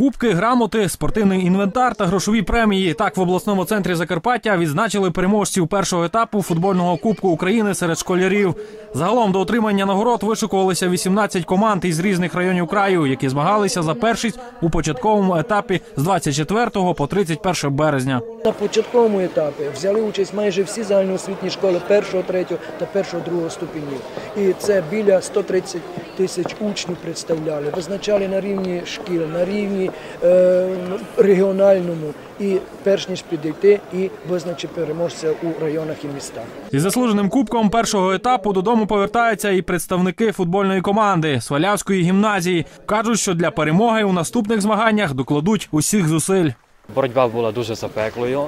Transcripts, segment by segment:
Кубки, грамоти, спортивний інвентар та грошові премії. Так в обласному центрі Закарпаття відзначили переможців першого етапу футбольного кубку України серед школярів. Загалом до отримання нагород вишикувалися 18 команд із різних районів краю, які змагалися за першість у початковому етапі з 24 по 31 березня. На початковому етапі взяли участь майже всі загальноосвітні школи першого, третього та першого, другого ступенів. І це біля 130 тисяч учнів представляли. Визначали на рівні шкіл, на рівні е, регіональному. І перш ніж підійти і визначити переможця у районах і містах. Зі заслуженим кубком першого етапу додому повертаються і представники футбольної команди Свалявської гімназії. кажуть, що для перемоги у наступних змаганнях докладуть усіх зусиль. Боротьба була дуже запеклою,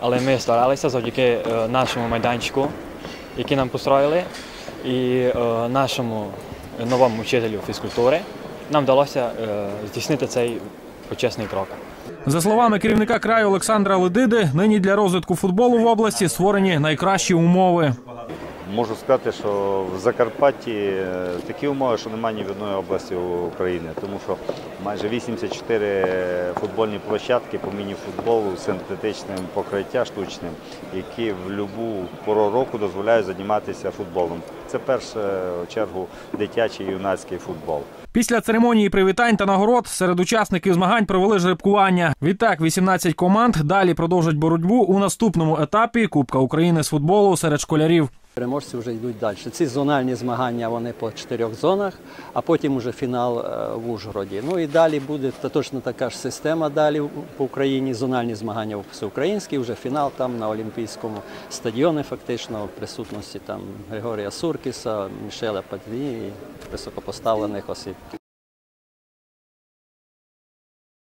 але ми старалися завдяки е, нашому майданчику, який нам построїли, і е, нашому новому вчителю фізкультури. Нам вдалося е, здійснити цей почесний крок. За словами керівника краю Олександра Ледиди, нині для розвитку футболу в області створені найкращі умови. Можу сказати, що в Закарпатті е, такі умови, що немає ні в одної області України, тому що майже 84 футбольні площадки по міні-футболу з синтетичним покриття штучним, які в будь-яку пору року дозволяють займатися футболом. Це в чергу дитячий юнацький футбол. Після церемонії привітань та нагород серед учасників змагань провели жеребкування. Відтак 18 команд далі продовжать боротьбу у наступному етапі Кубка України з футболу серед школярів. Переможці вже йдуть далі. Ці зональні змагання вони по чотирьох зонах, а потім уже фінал е, в Ужгороді. Ну і далі буде точно така ж система далі по Україні. Зональні змагання всеукраїнські, вже фінал там на Олімпійському стадіоні, фактично в присутності там Григорія Суркіса, Мішеля Патві і високопоставлених осіб.